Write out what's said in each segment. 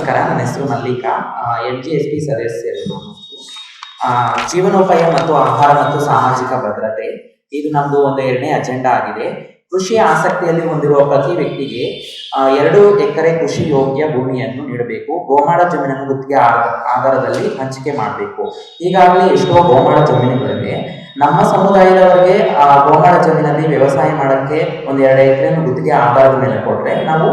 ನಮಸ್ಕಾರ, ನನ್ನ ಹೆಸರು Mallika. M G S P ಸದಸ್ಯರು ಜೀವನೋಪಾಯ ಮತ್ತು ಆಹಾರ ಮತ್ತು ಸಾಮಾಜಿಕ ಭದ್ರತೆ. ಇದು ನಮ್ಮದು ಒಂದು ಎರಡನೇ ಅಜೆಂಡಾ ಆಗಿದೆ. ಕೃಷಿ ಆಸಕ್ತಿಯಲ್ಲಿ ಹೊಂದಿರುವ ಪ್ರತಿ ವ್ಯಕ್ತಿಗೆ ಎರಡು ಎಕರೆ ಕೃಷಿ ಯೋಗ್ಯ ಭೂಮಿಯನ್ನು ನೀಡಬೇಕು. ಗೋಮಾಳ ಜಮೀನನ್ನು ಗುತ್ತಿಗೆ ಆಧಾರದಲ್ಲಿ ಹಂಚಿಕೆ ಮಾಡಬೇಕು. ಈಗಾಗಲೇ ಎಷ್ಟೋ ಗೋಮಾಳ ಜಮೀನುಗಳಿವೆ. ನಮ್ಮ ಸಮುದಾಯದವರಿಗೆ ಗೋಮಾಳ ಜಮೀನಲ್ಲಿ ವ್ಯವಸಾಯ ಮಾಡೋಕ್ಕೆ ಒಂದು ಎರಡು ಎಕರೆಯನ್ನು ಗುತ್ತಿಗೆ ಆಧಾರದ ಮೇಲೆ ಕೊಟ್ಟರೆ ನಾವು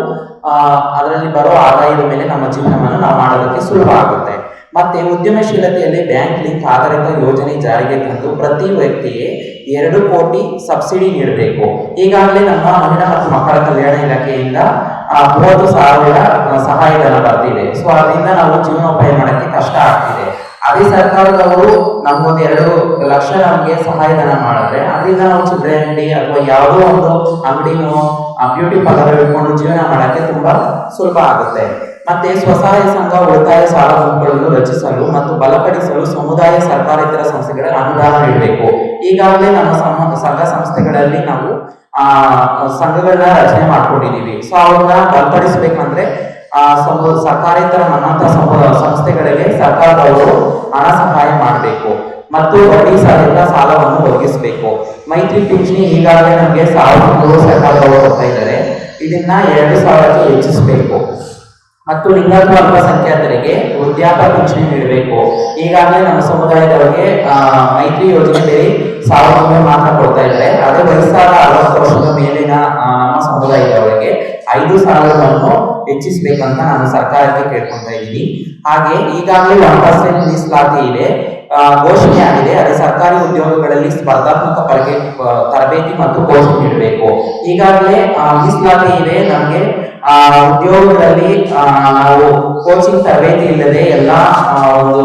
ಅದರಲ್ಲಿ ಬರೋ ಆದಾಯದ ಮೇಲೆ ನಮ್ಮ ಜೀವನವನ್ನು ನಾವು ಮಾಡೋದಕ್ಕೆ ಸುಲಭ ಆಗುತ್ತೆ. ಮತ್ತೆ ಉದ್ಯಮಶೀಲತೆಯಲ್ಲಿ ಬ್ಯಾಂಕ್ ಲಿಂಕ್ ಆಧಾರಿತ ಯೋಜನೆ ಜಾರಿಗೆ ತಂದು ಪ್ರತಿ ವ್ಯಕ್ತಿಗೆ ಎರಡು ಕೋಟಿ ಸಬ್ಸಿಡಿ ನೀಡಬೇಕು. ಈಗಾಗಲೇ ನಮ್ಮ ಮಹಿಳಾ ಮತ್ತು ಮಕ್ಕಳ ಕಲ್ಯಾಣ ಇಲಾಖೆಯಿಂದ ಮೂವತ್ತು ಸಾವಿರ ಸಹಾಯಧನ ಬರ್ತಿದೆ ಸೊ ಅದರಿಂದ ನಾವು ಜೀವನೋಪಾಯ ಮಾಡೋಕ್ಕೆ ಕಷ್ಟ ಆಗ್ತಿದೆ. ಅದೇ ಸರ್ಕಾರದವರು ನಮ್ಗೊಂದು ಎರಡು ಲಕ್ಷ ನಮಗೆ ಸಹಾಯಧನ ಮಾಡಿದ್ರೆ ಅದರಿಂದ ನಾವು ಚಿಲ್ಲರೆ ಅಂಗಡಿ ಅಥವಾ ಯಾವುದೋ ಒಂದು ಅಂಗಡಿನೋ ಬ್ಯೂಟಿ ಪಾರ್ಲರ್ ಇಟ್ಕೊಂಡು ಜೀವನ ಮಾಡಕ್ಕೆ ತುಂಬಾ ಸುಲಭ ಆಗುತ್ತೆ. ಮತ್ತೆ ಸ್ವಸಹಾಯ ಸಂಘ ಉಳಿತಾಯ ಸಾಲ ಗುಂಪುಗಳನ್ನು ರಚಿಸಲು ಮತ್ತು ಬಲಪಡಿಸಲು ಸಮುದಾಯ ಸರ್ಕಾರೇತರ ಸಂಸ್ಥೆಗಳ ಅನುದಾನ ನೀಡಬೇಕು. ಈಗಾಗಲೇ ನಮ್ಮ ಸಂಘ ಸಂಸ್ಥೆಗಳಲ್ಲಿ ನಾವು, ಆ, ಸಂಘಗಳನ್ನ ರಚನೆ ಮಾಡ್ಕೊಂಡಿದೀವಿ ಸೊ ಅವ್ರನ್ನ ಬಲಪಡಿಸಬೇಕಂದ್ರೆ, ಆ ಸರ್ಕಾರೇತರ ನಮ್ಮಂತ ಸಂಸ್ಥೆಗಳಿಗೆ ಸರ್ಕಾರದವರು ಮತ್ತು ಬಡ್ಡಿ ಸಹಿತ ಸಾಲವನ್ನು ಒದಗಿಸಬೇಕು. ಮೈತ್ರಿ ಪಿಂಚಣಿ ಈಗಾಗಲೇ ನಮಗೆ ಸಾವಿರದ ಮೂರು ಸರ್ಕಾರದವರು ಕೊಡ್ತಾ ಇದ್ದಾರೆ. ಇದನ್ನ ಎರಡು ಸಾವಿರಕ್ಕೆ ಹೆಚ್ಚಿಸಬೇಕು. ಮತ್ತು ಲಿಂಗಾಯತ ಅಲ್ಪಸಂಖ್ಯಾತರಿಗೆ ವೃದ್ಧಾಪ ಪಿಂಚಣಿ ನೀಡಬೇಕು. ಈಗಾಗಲೇ ನಮ್ಮ ಸಮುದಾಯದವರಿಗೆ ಮೈತ್ರಿ ಯೋಜನೆಯಲ್ಲಿ ಸಾವಿರದ ಮಾತ್ರ ಕೊಡ್ತಾ ಇದ್ದಾರೆ. ಅದೇ ವಯಸ್ಸಾದ ಅರವತ್ತು ವರ್ಷದ ಮೇಲಿನ ನಮ್ಮ ಸಮುದಾಯದವರಿಗೆ ಐದು ಸಾವಿರವನ್ನು ಹೆಚ್ಚಿಸಬೇಕಂತ ನಾನು ಸರ್ಕಾರಕ್ಕೆ ಕೇಳ್ಕೊತಾ ಇದ್ದೀನಿ. ಹಾಗೆ ಈಗಾಗಲೇ ಒನ್ ಪರ್ಸೆಂಟ್ ಮೀಸಲಾತಿ ಇದೆ. ಘೋಷಣೆ ಆಗಿದೆ. ಅದೇ ಸರ್ಕಾರಿ ಉದ್ಯೋಗಗಳಲ್ಲಿ ಸ್ಪರ್ಧಾತ್ಮಕ ತರಬೇತಿ ಮತ್ತು ಘೋಷಣೆ ನೀಡಬೇಕು. ಈಗಾಗಲೇ ಮೀಸಲಾತಿ ಇದೆ. ನಮಗೆ, ಆ ಉದ್ಯೋಗಗಳಲ್ಲಿ ನಾವು ಕೋಚಿಂಗ್ ತರಬೇತಿ ಇಲ್ಲದೆ ಎಲ್ಲಾ ಒಂದು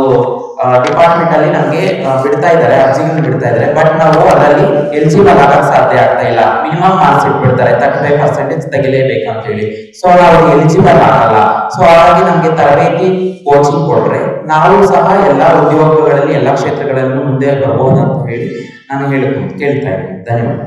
ಡಿಪಾರ್ಟ್ಮೆಂಟ್ ಅಲ್ಲಿ ನಮಗೆ ಬಿಡ್ತಾ ಇದ್ದಾರೆ ಅರ್ಜಿಗಳನ್ನು ಬಿಡ್ತಾ ಇದ್ದಾರೆ. ಬಟ್ ನಾವು ಅದರಲ್ಲಿ ಎಲಿಜಿಬಲ್ ಆಗಕ್ಕೆ ಸಾಧ್ಯ ಆಗ್ತಾ ಇಲ್ಲ. ಮಿನಿಮಮ್ ಮಾರ್ಕ್ಸ್ ಇಟ್ಬಿಡ್ತಾರೆ. ತರ್ಟಿ ಫೈವ್ ಪರ್ಸೆಂಟೇಜ್ ತೆಗಿಲೇಬೇಕಂತ ಹೇಳಿ ಸೊ ನಾವು ಎಲಿಜಿಬಲ್ ಆಗಲ್ಲ. ಸೊ ಹಾಗಾಗಿ ನಮಗೆ ತರಬೇತಿ ಕೋಚಿಂಗ್ ಕೊಟ್ರೆ ನಾವು ಸಹ ಎಲ್ಲ ಉದ್ಯೋಗಗಳಲ್ಲಿ, ಎಲ್ಲ ಕ್ಷೇತ್ರಗಳನ್ನು ಮುಂದೆ ಬರಬಹುದು ಅಂತ ಹೇಳಿ ನಾನು ಹೇಳ ಕೇಳ್ತಾ ಇದ್ದೀನಿ. ಧನ್ಯವಾದ